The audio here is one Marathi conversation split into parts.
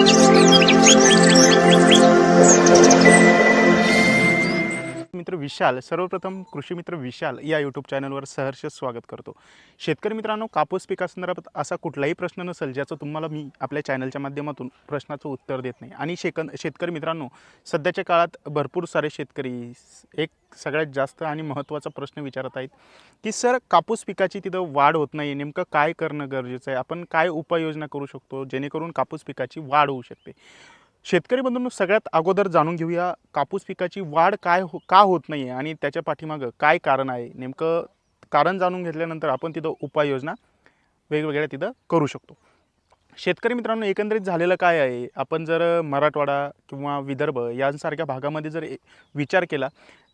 Thank you. मित्र विशाल सर्वप्रथम कृषी मित्र विशाल या यूट्यूब चॅनलवर सहर्ष स्वागत करतो. शेतकरी मित्रांनो कापूस पिकासंदर्भात असा कुठलाही प्रश्न नसेल ज्याचं तुम्हाला मी आपल्या चॅनलच्या माध्यमातून प्रश्नाचं उत्तर देत नाही. आणि शेकन शेतकरी मित्रांनो सध्याच्या काळात भरपूर सारे शेतकरी एक सगळ्यात जास्त आणि महत्त्वाचा प्रश्न विचारत आहेत की सर कापूस पिकाची तिथं वाढ होत नाही नेमकं काय करणं गरजेचं आहे? आपण काय उपाययोजना करू शकतो जेणेकरून कापूस पिकाची वाढ होऊ शकते? शेतकरी बंधूंनो सगळ्यात अगोदर जाणून घेऊया कापूस पिकाची वाढ काय हो का होत नाही आहे आणि त्याच्या पाठीमागं काय कारण आहे. नेमकं कारण जाणून घेतल्यानंतर आपण तिथं उपाययोजना वेगवेगळ्या तिथं करू शकतो. शेतकरी मित्रांनो एकंदरीत झालेलं काय आहे? आपण जर मराठवाडा किंवा विदर्भ यांसारख्या भागामध्ये जर विचार केला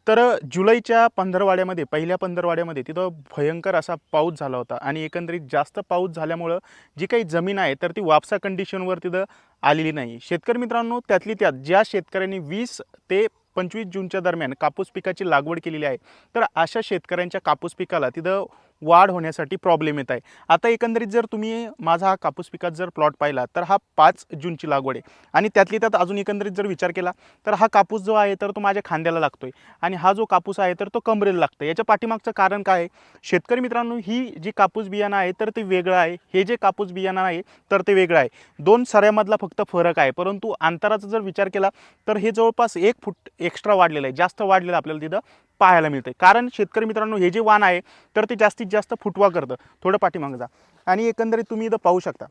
तर जुलैच्या पंधरवाड्यामध्ये पहिल्या पंधरवाड्यामध्ये तिथं भयंकर असा पाऊस झाला होता आणि एकंदरीत जास्त पाऊस झाल्यामुळं जी काही जमीन आहे तर ती वापसा कंडिशनवर तिथं आलेली नाही. शेतकरी मित्रांनो त्यातली त्यात ज्या शेतकऱ्यांनी वीस ते पंचवीस जूनच्या दरम्यान कापूस पिकाची लागवड केलेली आहे तर अशा शेतकऱ्यांच्या कापूस पिकाला तिथं वाढ होण्यासाठी प्रॉब्लेम येत आहे. आता एकंदरीत जर तुम्ही माझा हा कापूस पिकात जर प्लॉट पाहिला तर हा पाच जूनची लागवड आहे. आणि त्यातली त्यात अजून एकंदरीत जर विचार केला तर हा कापूस जो आहे तर तो माझ्या खांद्याला लागतो आहे आणि हा जो कापूस आहे तर तो कमरेला लागतो याच्या पाठीमागचं कारण काय आहे? शेतकरी मित्रांनो ही जी कापूस बियाणं आहे तर ते वेगळं आहे. हे जे कापूस बियाणं आहे तर ते वेगळं आहे. दोन सऱ्यामधला फक्त फरक आहे. परंतु अंतराचा जर विचार केला तर हे जवळपास एक फूट एक्स्ट्रा वाढलेलं आहे. जास्त वाढलेलं आपल्याला तिथं. पाहायला मिळतं कारण शेतकरी मित्रांनो हे जे वाण आहे तर ते जास्तीत जास्त फुटवा करतं. थोडं पाठीमागं जा. आणि एकंदरीत तुम्ही इथं पाहू शकता.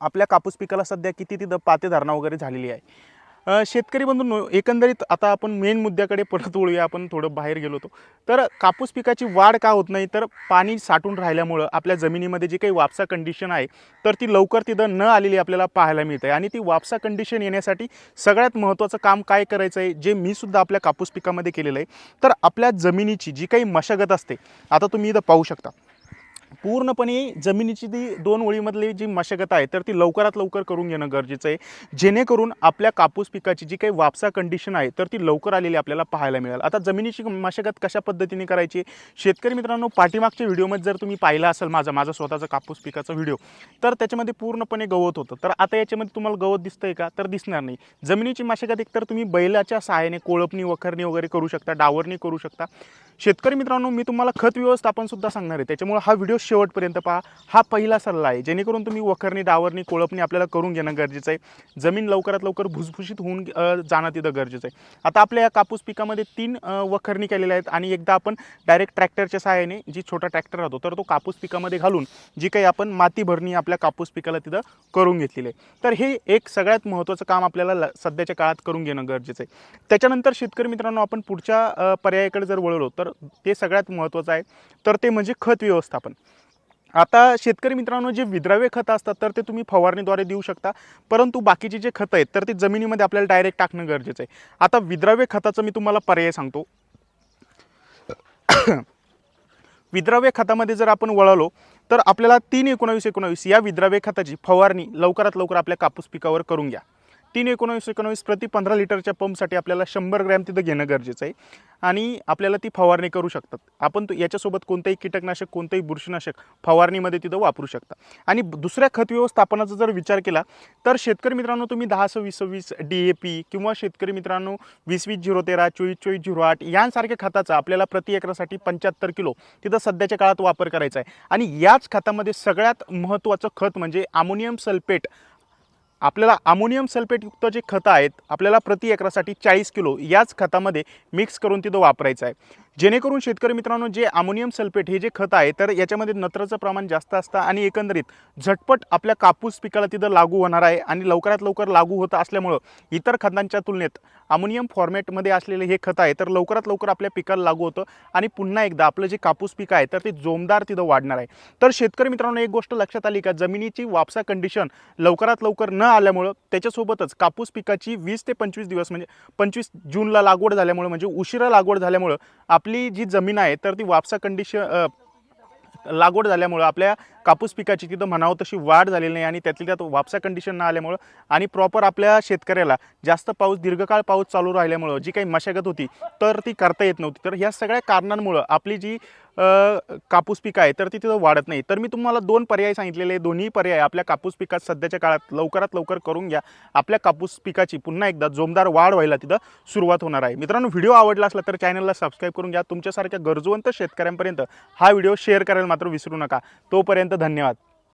आपल्या कापूस पिकाला सध्या किती तिथं पाते धारणा वगैरे झालेली आहे. शेतकरी बंधूंनो एकंदरीत आता आपण मेन मुद्द्याकडे परत वळूया आपण थोडं बाहेर गेलो होतो. तर कापूस पिकाची वाढ का होत नाही? तर पाणी साठून राहिल्यामुळं आपल्या जमिनीमध्ये जी काही वापसा कंडिशन आहे तर ती लवकर तिथं न आलेली आपल्याला पाहायला मिळते आणि ती वापसा कंडिशन येण्यासाठी सगळ्यात महत्त्वाचं काम काय करायचं आहे जे मी सुद्धा आपल्या कापूस पिकामध्ये केलेलं आहे. तर आपल्या जमिनीची जी काही मशागत असते आता तुम्ही इथं पाहू शकता. पूर्णपणे जमिनीची ती दोन ओळीमधली जी मशागत आहे तर ती लवकरात लवकर करून घेणं गरजेचं आहे. जेणेकरून आपल्या कापूस पिकाची जी काही वापसा कंडिशन आहे तर ती लवकर आलेली आपल्याला पाहायला मिळेल. आता जमिनीची मशागत कशा पद्धतीने करायची? शेतकरी मित्रांनो पाठीमागच्या व्हिडिओमध्ये जर तुम्ही पाहिला असेल माझा माझा स्वतःचा कापूस पिकाचा व्हिडिओ तर त्याच्यामध्ये पूर्णपणे गवत होतं. तर आता याच्यामध्ये तुम्हाला गवत दिसतंय का? तर दिसणार नाही. जमिनीची मशागत एकतर तुम्ही बैलाच्या सहाय्याने कोळपणी वखरणी वगैरे करू शकता डावरणी करू शकता. शेतकरी मित्रांनो मी तुम्हाला खत व्यवस्थापन सुद्धा सांगणार आहे. त्याच्यामुळे हा व्हिडिओ शेवटपर्यंत पहा. हा पहिला सल्ला आहे. जेणेकरून तुम्ही वखरणी डावरणी कोळपणी आपल्याला करून घेणं गरजेचं आहे. जमीन लवकरात लवकर भुसभुशीत होऊन जाणं तिथं गरजेचं आहे. आता आपल्या या कापूस पिकामध्ये तीन वखरणी केलेल्या आहेत आणि एकदा आपण डायरेक्ट ट्रॅक्टरच्या सहाय्याने जी छोटा ट्रॅक्टर राहतो तर तो कापूस पिकामध्ये घालून जी काही आपण माती भरणी आपल्या कापूस पिकाला तिथं करून घेतलेली आहे. तर हे एक सगळ्यात महत्त्वाचं काम आपल्याला ल- सध्याच्या काळात करून घेणं गरजेचं आहे. त्याच्यानंतर शेतकरी मित्रांनो आपण पुढच्या पर्यायाकडे जर वळलो तर ते सगळ्यात महत्त्वाचं आहे. तर ते म्हणजे खत व्यवस्थापन. आता शेतकरी मित्रांनो जे विद्राव्य खतं असतात तर ते तुम्ही फवारणीद्वारे देऊ शकता. परंतु बाकीचे जे खतं आहेत तर ते जमिनीमध्ये आपल्याला डायरेक्ट टाकणं गरजेचं आहे. आता विद्राव्य खताचं मी तुम्हाला पर्याय सांगतो. विद्राव्य खतामध्ये जर आपण वळलो तर आपल्याला तीन एकोणावीस एकोणावीस या विद्राव्य खताची फवारणी लवकरात लवकर आपल्या कापूस पिकावर करून घ्या. तीन एकोणावीस एकोणावीस प्रति पंधरा लिटरच्या पंपसाठी आपल्याला शंभर ग्रॅम तिथं घेणं गरजेचं आहे. आणि आपल्याला ती फवारणी करू शकतात. आपण तो याच्यासोबत कोणतंही कीटकनाशक कोणतंही बुरशीनाशक फवारणीमध्ये तिथं वापरू शकता. आणि दुसऱ्या खत व्यवस्थापनाचा जर विचार केला तर शेतकरी मित्रांनो तुम्ही दहा सव्वीस सव्वीस डी ए पी किंवा शेतकरी मित्रांनो वीस वीस झिरो तेरा चोवीस चोवीस झिरो आठ यांसारख्या खताचा आपल्याला प्रति एकरासाठी पंच्याहत्तर किलो तिथं सध्याच्या काळात वापर करायचा आहे. आणि याच खतामध्ये सगळ्यात महत्त्वाचं खत म्हणजे अमोनियम सल्फेट आपल्याला अमोनियम सल्फेटयुक्त जे खतं आहेत आपल्याला प्रति एकरासाठी चाळीस किलो याच खतामध्ये मिक्स करून तिथं वापरायचं आहे. जेणेकरून शेतकरी मित्रांनो जे अमोनियम सल्फेट हे जे खत आहे तर याच्यामध्ये नत्राचं प्रमाण जास्त असतं आणि एकंदरीत झटपट आपल्या कापूस पिकाला तिथं लागू होणार आहे आणि लवकरात लवकर लागू होत असल्यामुळं इतर खतांच्या तुलनेत अमोनियम फॉर्मॅटमध्ये असलेले हे खत आहे तर लवकरात लवकर आपल्या पिकाला लागू होतं आणि पुन्हा एकदा आपलं जे कापूस पीक आहे तर ते जोमदार तिथं वाढणार आहे. तर शेतकरी मित्रांनो एक गोष्ट लक्षात आली का? जमिनीची वापसा कंडिशन लवकरात लवकर न आल्यामुळं त्याच्यासोबतच कापूस पिकाची वीस ते पंचवीस दिवस म्हणजे पंचवीस जूनला लागवड झाल्यामुळं म्हणजे उशिरा लागवड झाल्यामुळं आप आपली जी जमीन आहे तर ती वापसा कंडिशन लागवड झाल्यामुळं आपल्या कापूस पिकाची तिथं म्हणावं तशी वाढ झालेली नाही आणि त्यातली त्यात वापसा कंडिशन न आल्यामुळं आणि प्रॉपर आपल्या शेतकऱ्याला जास्त पाऊस दीर्घकाळ पाऊस चालू राहिल्यामुळं जी काही मशागत होती तर ती करता येत नव्हती. तर ह्या सगळ्या कारणांमुळं आपली जी कापूस पिकं आहे तर ती तिथं वाढत नाही. तर मी तुम्हाला दोन पर्याय सांगितलेले आहे. दोन्ही पर्याय आपल्या कापूस पिकात सध्याच्या काळात लवकरात लवकर करून घ्या. आपल्या कापूस पिकाची पुन्हा एकदा जोमदार वाढ व्हायला तिथं सुरुवात होणार आहे. मित्रांनो व्हिडिओ आवडला असला तर चॅनलला सबस्क्राईब करून घ्या. तुमच्यासारख्या गरजवंत शेतकऱ्यांपर्यंत हा व्हिडिओ शेअर करायला मात्र विसरू नका. तोपर्यंत धन्यवाद.